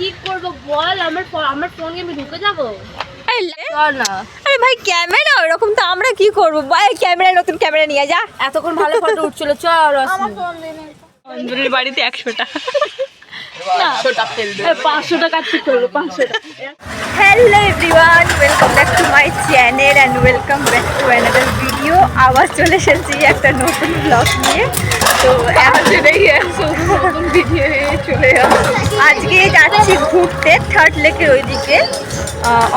কি করব বল আমার আমার ফোনে আমি ঢুকে যাব? আরে চল না আরে ভাই ক্যামেরা ওরকম তো আমরা কি করব? ভাই ক্যামেরা নতুন ক্যামেরা নিয়ে যা। এতক্ষণ ভালো ফটো উঠছিল চল অঞ্জলির বাড়িতে একশোটা। পাঁচশো টাকা করব পাঁচশো টাকা hello everyone welcome back to my channel and welcome back to another video আবার চলে এসেছি একটা নতুন ব্লগ নিয়ে। তো নতুন ভিডিও চলে আজকে যাচ্ছি ঘুরতে থার্ড লেকের ওইদিকে।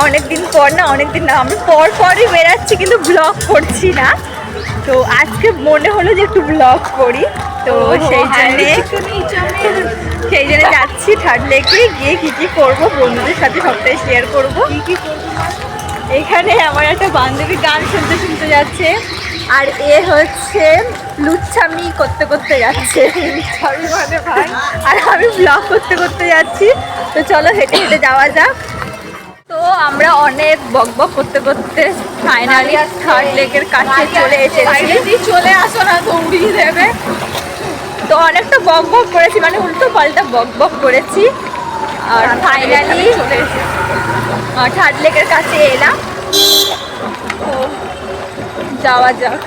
অনেক দিন পর না অনেক দিন না আমি পর পরই বেরাচ্ছি কিন্তু ব্লগ করছি না। তো আজকে মনে হলো যে একটু ব্লগ করি। তো সেই জন্যে সেই জন্য যাচ্ছি থার্ড লেকে গিয়ে কি কি করব বন্ধুদের সাথে সবটাই শেয়ার করব। এখানে আমার একটা বান্ধবী গান শুনতে শুনতে যাচ্ছে। আর এ হচ্ছে লুচ্ছামি করতে করতে যাচ্ছে। লুচ্ছামি মানে ভাই আর আমি ব্লগ করতে করতে যাচ্ছি। তো চলো হেঁটে হেঁটে যাওয়া যাক। তো আমরা অনেক বক বক করতে করতে ফাইনালি থার্ড লেকের কাছে চলে এসেছি। চলে আসো না দৌড়িয়ে দেবে। তো অনেকটা বক বক করেছি মানে উল্টো পাল্টা বক বক করেছি। আর ফাইনালি থার্ড লেকের কাছে এলাম। তো যাওয়া যাক।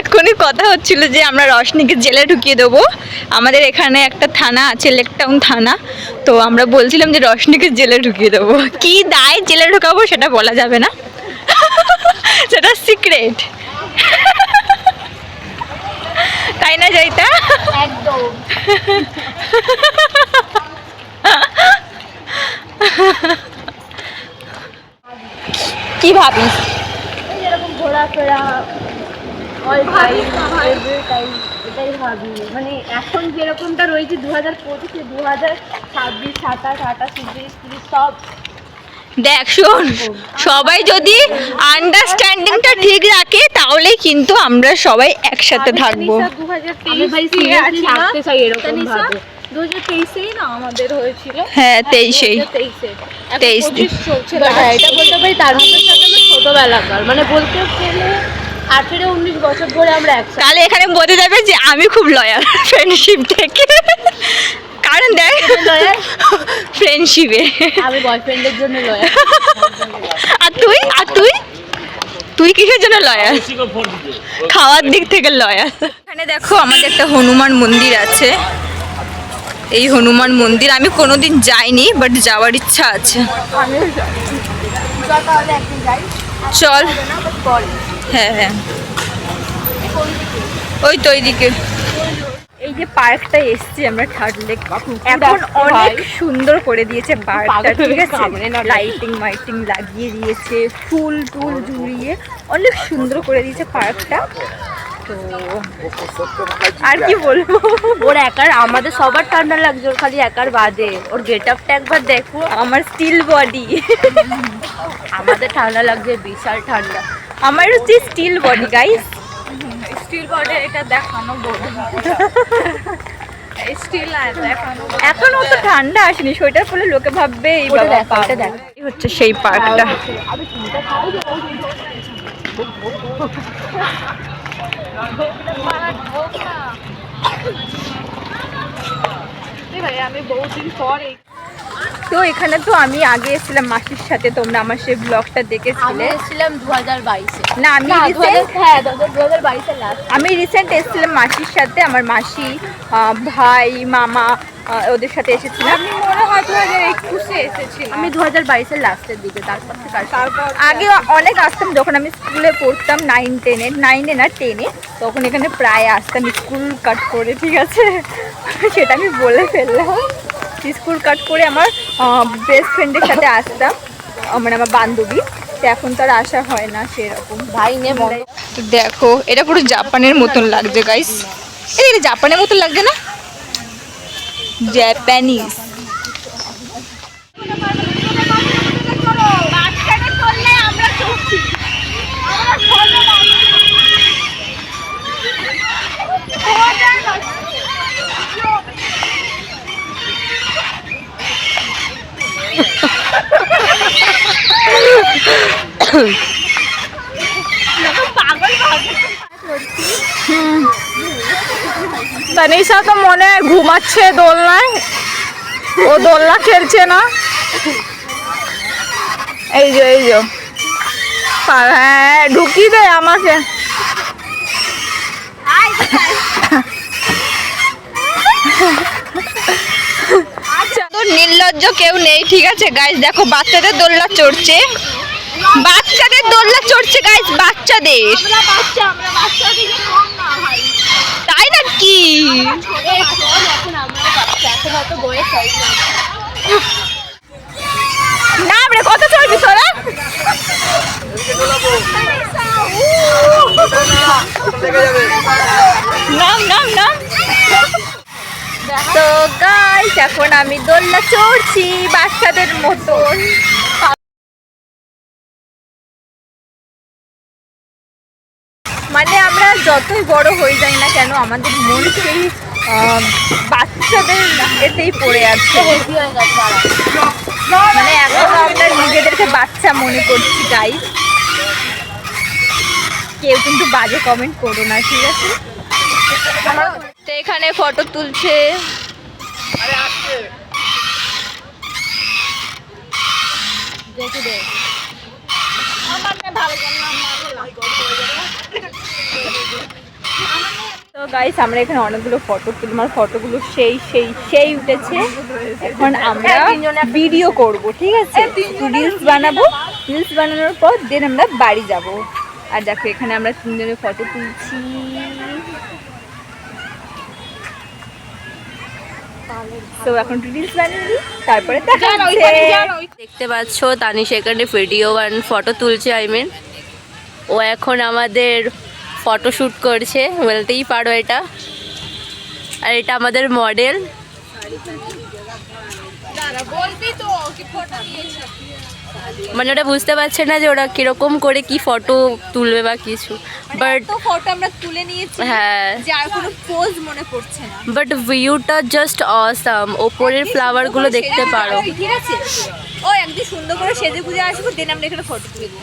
এক্ষুনি কথা হচ্ছিল যে আমরা রশনিকে জেলে ঢুকিয়ে দেবো। আমাদের এখানে একটা থানা আছে লেকটাউন থানা। তো আমরা বলছিলাম যে রশনিকে জেলে ঢুকিয়ে দেবো। কি দায় জেলে ঢুকাবো সেটা বলা যাবে না। সেটা সিক্রেট তাই না যাইতা একদম। কি ভাবিস? এরকম ঘোরাফেরা অল টাইম এভরি টাইম এটাই ভাবি। মানে এখন যেরকমটা রয়েছে দু হাজার পঁচিশে দু হাজার ছাব্বিশ সাতাশ আঠাশ উনত্রিশ তিরিশ সব দেখ শোন সবাই যদি আন্ডারস্ট্যান্ডিংটা ঠিক রাখে তাহলে কিন্তু আমরা সবাই একসাথে থাকব। থাকতে চাই এরকম ভাবে। দু হাজার তেইশেই না আমাদের হয়েছিল? হ্যাঁ তেইশেই। তেইশে। তেইশ চলছে। হ্যাঁ এটা বলতে পারি তার ছোটবেলাকার। মানে বলতে গেলে আঠেরো উনিশ বছর ধরে আমরা একসাথে। তাহলে এখানে বোঝা যাবে যে আমি খুব লয়াল ফ্রেন্ডশিপ থেকে। কারণ দেখ লয়াল ফ্রেন্ডশিপে আমি বয়ফ্রেন্ডের জন্য লয়াল আর তুই? আর তুই? তুই কিসের জন্য লয়াল খাওয়ার দিক থেকে লয়াল এখানে দেখো আমাদের একটা হনুমান মন্দির আছে। এই হনুমান মন্দির। আমি কোনোদিন যাইনি বাট যাওয়ার ইচ্ছা আছে। চল। হ্যাঁ হ্যাঁ। ওই তো ওইদিকে এই যে পার্কটা এসছি আমরা থার্ড লেক। এখন অনেক সুন্দর করে দিয়েছে পার্কটা ঠিক আছে? লাইটিং মাইটিং লাগিয়ে দিয়েছে ফুল টুল জুড়িয়ে অনেক সুন্দর করে দিয়েছে পার্কটা। আর কি বলব? ওর একার আমাদের সবার ঠান্ডা লাগছে ওর খালি একার বাদে ওর গেট আপটা একবার দেখো আমার স্টিল বডি আমাদের ঠান্ডা লাগছে বিশাল ঠান্ডা। আমার হচ্ছে steel body guys steel body এটা দেখানো এখনও তো ঠান্ডা আসেনি সোয়েটার পরে লোকে ভাববে এই বাবা হচ্ছে সেই পার্কটা আমি বহুদিন পর তো এখানে তো আমি আগে এসেছিলাম মাসির সাথে তোমরা আমার সেই ব্লগটা দেখেছিলে। এসেছিলাম দু হাজার বাইশে। না আমি হ্যাঁ দু হাজার বাইশে আমি রিসেন্ট এসেছিলাম মাসির সাথে আমার মাসি ভাই মামা ওদের সাথে এসেছিলাম। আমি মনে হয় দু হাজার একুশে এসেছিলাম আমি দু হাজার বাইশের লাস্টের দিকে তারপর তারপর আগে অনেক আসতাম যখন আমি স্কুলে পড়তাম নাইন টেনে নাইনে না টেনে তখন এখানে প্রায় আসতাম স্কুল কাট করে ঠিক আছে? সেটা আমি বলে ফেললাম। স্কুল কাট করে আমার বেস্ট ফ্রেন্ডের সাথে আসতাম মানে আমার বান্ধবী। এখন তো আর আসা হয় না সেরকম। ভাই নে দেখো এটা পুরো জাপানের মতন লাগছে গাইস এটা জাপানের মতন লাগছে না? Japanese. তানিশা তো মনে হয় ঘুমাচ্ছে দোলনায়? ও দোলনা খেলছে না? এই যে এই যে। হ্যাঁ ঢুকিয়ে দে আমাকে। তো নির্লজ্জ কেউ নেই ঠিক আছে? গাইস দেখো বাচ্চাদের দোলনা চড়ছে। বাচ্চাদের দোলনা চড়ছে গাইস বাচ্চাদের। হয় না না রে কত চড়বি তোরা নাম নাম নাম। তো গাইস এখন আমি দোলনা চড়ছি বাচ্চাদের মতন। যতই বড় হয়ে যাই না কেন, আমাদের মন সেই বাচ্চাদের এতেই পড়ে আছে। মানে এখন আমরা নিজেদেরকে বাচ্চা মনে করছি গাইস কেউ কিন্তু বাজে কমেন্ট করো না, ঠিক আছে? তো এখানে ফটো তুলছে। দেখে দে। তো গাইস আমরা এখানে অনেকগুলো ফটো তুলি ফটোগুলো সেই সেই সেই উঠেছে। এখন আমরা ভিডিও করব ঠিক আছে? রিলস বানাবো। রিলস বানানোর পর দেন আমরা বাড়ি যাব। আর দেখো এখানে আমরা তিনজনে ফটো তুলছি। তো এখন রিলস বানিয়ে তারপরে দেখা দেখতে পাচ্ছ তানি সেখানে ভিডিও আর ফটো তুলছে আই মিন ও এখন আমাদের ফটো শ্যুট করছে বলতেই পারো এটা। আর এটা আমাদের মডেল। মানে ওটা বুঝতে পারছে না যে ওরা কীরকম করে কি ফটো তুলবে বা কিছু। বাট ফটো আমরা তুলে নিয়েছি হ্যাঁ। কোনো পোজ মনে পড়ছে না। বাট ভিউটা জাস্ট অসাম ওপরের ফ্লাওয়ারগুলো দেখতে পারো। ঠিক আছে? ও একদিন সুন্দর করে সেজে গুজে আসব দেন আমরা এখানে ফটো তুলবো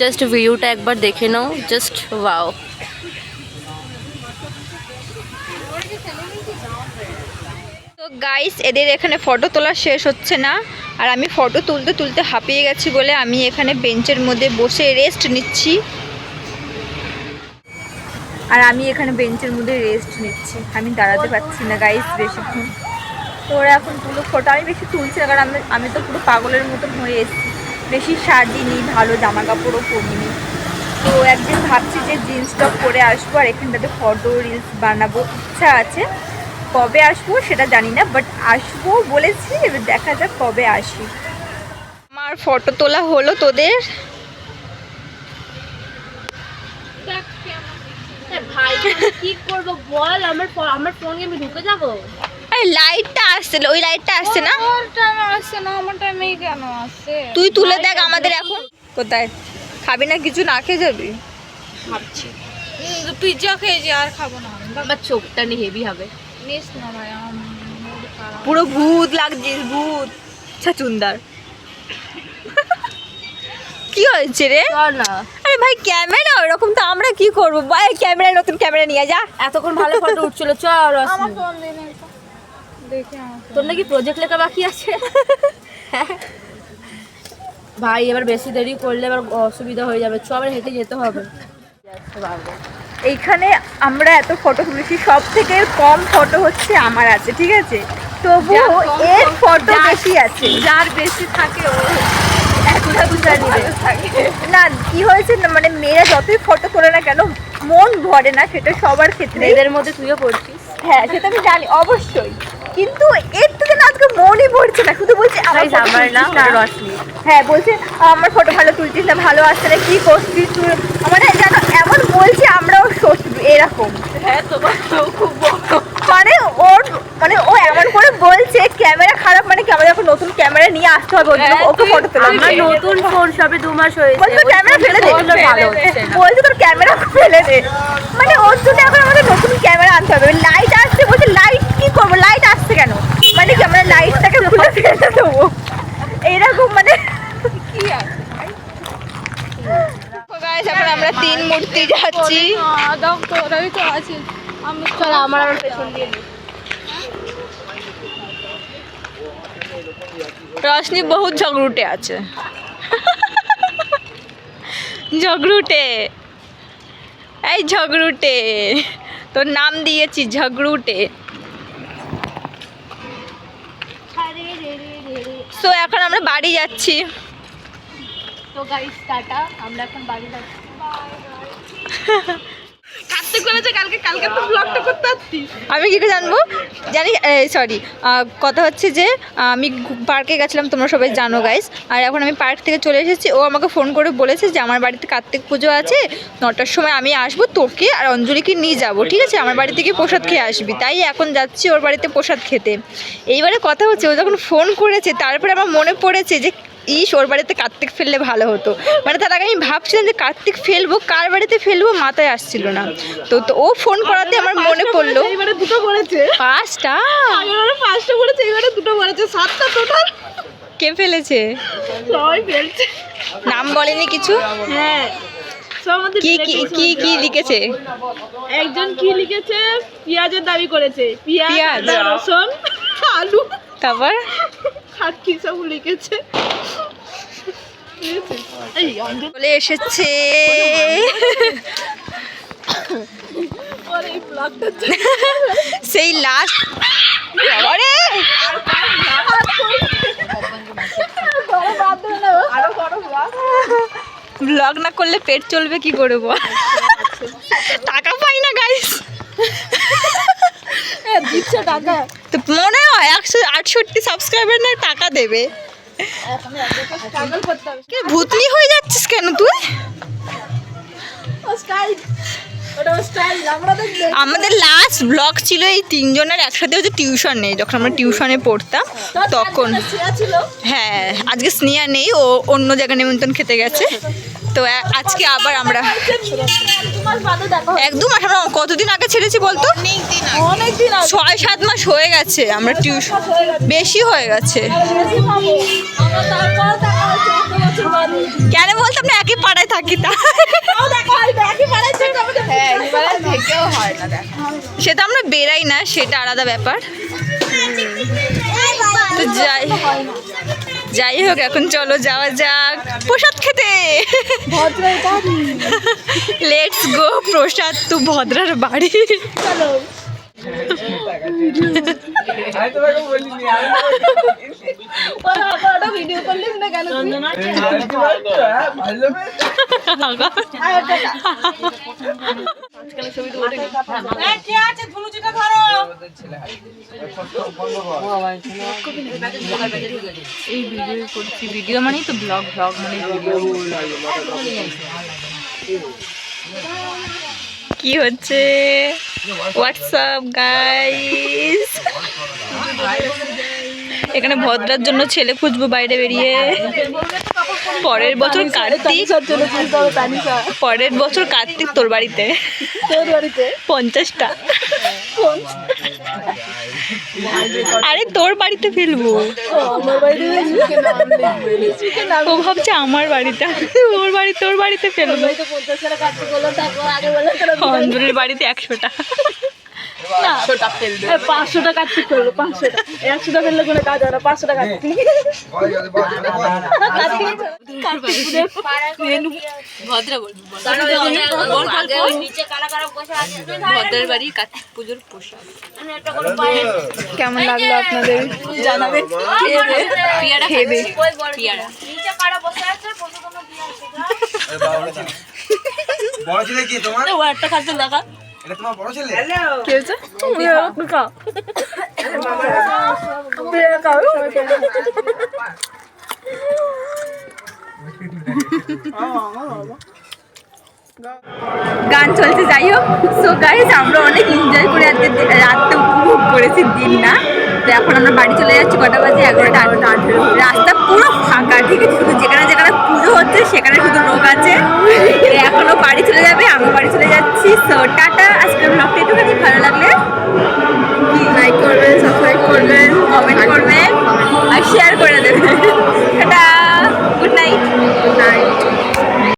জাস্ট ভিউটা একবার দেখে নাও জাস্ট ওয়াও তো গাইস এদের এখানে ফটো তোলা শেষ হচ্ছে না, আর আমি ফটো তুলতে তুলতে হাঁপিয়ে গেছি বলে আমি এখানে বেঞ্চের মধ্যে বসে রেস্ট নিচ্ছি। আর আমি এখানে বেঞ্চের মধ্যে রেস্ট নিচ্ছি। আমি দাঁড়াতে পারছি না গাইস বেশিক্ষণ। তো ওরা এখন তুলো ফটো আমি বেশি তুলছি না, কারণ আমি আমি তো পুরো পাগলের মতন হয়ে এসেছি। বেশি সাজিনি, ভালো জামা কাপড়ও পরিনি। তো একদিন ভাবছি যে জিন্স টপ পরে আসব আর এখানটাতে ফটো রিলস বানাবো। ইচ্ছা আছে, কবে আসব সেটা জানি না বাট আসব বলেছি, এবার দেখা যাক কবে আসি। আমার ফটো তোলা হলো তোদের? ভাই, কি করব বল? আমার আমার ফোনে আমি ঢুকে যাব? আরে লাইটটা আসছে না, ওই লাইটটা আসছে না? টাইমে আসছে না আমার টাইমেই কেন আসছে? তুই তুলে দেখ আমাদের এখন। কোথায়? খাবি না কিছু না খেয়ে যাবি? ভাবছি। পিৎজা খেয়েছি আর খাব না। আমার চোখটা নিয়ে হেভি হবে। নিস না ভাই। পুরো ভূত লাগছিস ভূত। ছাচুন্দার কি হয়েছে রে? আরে ভাই ক্যামেরা ওরকম তো আমরা কি করব? ভাই ক্যামেরা নতুন ক্যামেরা নিয়ে যা। এতক্ষণ ভালো ফটো উঠছিল চল আমার ফোন দিন একটু। দেখি আমার তোর নাকি প্রজেক্ট লেখা বাকি আছে? ভাই এবার বেশি দেরি করলে এবার অসুবিধা হয়ে যাবে। চ আবার হেঁটে যেতে হবে। এইখানে আমরা এত ফটো তুলেছি সব থেকে কম ফটো হচ্ছে আমার আছে ঠিক আছে? তবুও এর ফটো বেশি আছে। যার বেশি থাকে ও না কি হয়েছে মানে মেয়েরা যতই ফটো তোলে না কেন মন ভরে না সেটা সবার ক্ষেত্রে এদের মধ্যে তুইও পড়ছিস? হ্যাঁ সেটা আমি জানি অবশ্যই। কিন্তু এর থেকে না আজকে মনই ভরছে না। শুধু বলছে আমার Guys, photo আমার না তুলছিস ওটা রশ্মি। হ্যাঁ বলছে আমার ফটো ভালো তুলছিস না ভালো আসছে না কি করছিস তুই? মানে জানো এমন বলছে আমরাও শত্রু এরকম। হ্যাঁ তোমার খুব মানে ওর মানে ও এমন করে বলছে ক্যামেরা খারাপ মানে কি? আমাদের এখন নতুন ক্যামেরা নিয়ে আসতে হবে হ্যাঁ, ওকে ফটো তোলা আমার নতুন ফোন সবে দু মাস হয়েছে। বলছে ক্যামেরা ফেলে দে। বলছে তোর ক্যামেরা ফেলে দে। মানে ওর জন্য এখন আমাদের নতুন ক্যামেরা আনতে হবে। লাইট আসছে বলছে লাইট কি করব লাইট আসছে কেন মানে কি আমরা লাইটটাকে খুলে ফেলে দেবো এইরকম মানে কি আছে গাইস এখন আমরা তিন মূর্তি তো আমি চল আমার আমার পেছন দিয়ে রশনি বহুত ঝগড়ুটে আছে। ঝগড়ুটে। এই ঝগড়ুটে। তোর নাম দিয়েছি ঝগড়ুটে। সো এখন আমরা বাড়ি যাচ্ছি। তো গাইস টাটা। আমরা এখন বাড়ি যাচ্ছি। আমি কি করে জানব? জানি সরি কথা হচ্ছে যে আমি পার্কে গেছিলাম, তোমরা সবাই জানো গাইস আর এখন আমি পার্ক থেকে চলে এসেছি। ও আমাকে ফোন করে বলেছে যে, আমার বাড়িতে কার্তিক পুজো আছে। নটার সময় আমি আসব তোকে আর অঞ্জলিকে নিয়ে যাব, ঠিক আছে? আমার বাড়ি থেকে প্রসাদ খেয়ে আসবি। তাই এখন যাচ্ছি ওর বাড়িতে প্রসাদ খেতে। এইবারে কথা হচ্ছে, ও যখন ফোন করেছে, তারপরে আমার মনে পড়েছে যে ইস ওর বাড়িতে কার্তিক ফেললে ভালো হতো। মানে তার আগে আমি ভাবছিলাম যে কার্তিক ফেলব কার বাড়িতে ফেলব মাথায় আসছিল না। তো তো ও ফোন করাতে আমার মনে পড়ল। দুটো করেছে। পাঁচটা? পাঁচটা করেছে এইবারে দুটো করেছে সাতটা টোটাল কে ফেলেছে? সবাই ফেলছে। নাম বলেনি কিছু? হ্যাঁ কি কি কি কি লিখেছে? একজন কি লিখেছে? পেঁয়াজের দাবি করেছে। পেঁয়াজ পেঁয়াজ। রসুন আলু। তারপর? কি সব লিখেছে অঞ্জন চলে এসেছে। সেই লাস্ট ব্লগ না করলে পেট চলবে কি করে টাকা পাই না গাইস দিচ্ছে টাকা। মনে হয় একশো আটষট্টি সাবস্ক্রাইবার না টাকা দেবে। ভূতনি হয়ে যাচ্ছিস কেন তুই? আমাদের লাস্ট ব্লগ ছিল এই তিনজনের একসাথে হচ্ছে টিউশন নেই, যখন আমরা টিউশনে পড়তাম, তখন। হ্যাঁ আজকে স্নেহা নেই, ও অন্য জায়গায় নিমন্ত্রণ খেতে গেছে। তো আজকে আবার আমরা এক দু মাস আমরা কতদিন আগে ছেড়েছি বলতো? ছয় সাত মাস হয়ে গেছে আমরা টিউশন বেশি হয়ে গেছে। আমরা কেন বলতাম না একই পাড়ায় থাকি তা? হয় হ্যাঁ হয় সেটা আমরা বেরাই না সেটা আলাদা ব্যাপার। তো যাই। যাই হোক এখন চলো যাওয়া যাক। প্রসাদ খেতে। লেটস গো প্রসাদ তু ভদ্রার বাড়ি। চলো। এই ভিডিও করছি ভিডিও মানেই তো ব্লগ ব্লগ মানে কি হচ্ছে? হোয়াটসঅ্যাপ গাইস এখানে ভদ্রার জন্য ছেলে খুঁজবো বাইরে বেরিয়ে। পরের বছর কার্তিক পরের বছর কার্তিক তোর বাড়িতে। তোর বাড়িতে? পঞ্চাশটা। আরে তোর বাড়িতে ফেলব। ও, ভাবছে আমার বাড়িতে। ওর বাড়ি তোর বাড়িতে ফেলব। অঞ্জলির বাড়িতে একশোটা। পাঁচশো টাকা কাটতে করব পাঁচশো টাকা। একশো টাকা ফেললে কোনো কাজ হয় না পাঁচশো টাকা বলব ভদ্রার বাড়ি কার্তিক পুজোর পোশাক কেমন লাগল আপনাদের জানাবেন? পিয়ারা খেবে। পিয়ারা। বড় ছেলে কি তোমার? ও একটা খাচ্ছে লাগা এটা তোমার বড় ছেলে? কি হয়েছে খাও গান চলছে যাই হোক। সো গাইজ আমরা অনেক এনজয় করে আজকে রাতটা উপভোগ করেছি দিন না। তো এখন আমরা বাড়ি চলে যাচ্ছি কটা বাজে? এগারোটা আঠেরো। রাস্তা পুরো ফাঁকা ঠিক আছে? শুধু যেখানে যেখানে পুজো হচ্ছে সেখানে শুধু লোক আছে। এখনও বাড়ি চলে যাবে আমি বাড়ি চলে যাচ্ছি। সো টাটা আজকে ব্লগটা একটুখানি ভালো লাগলে লাইক করবেন সাবস্ক্রাইব করবেন কমেন্ট করবেন আর শেয়ার করে দেবেন। Tata good night good night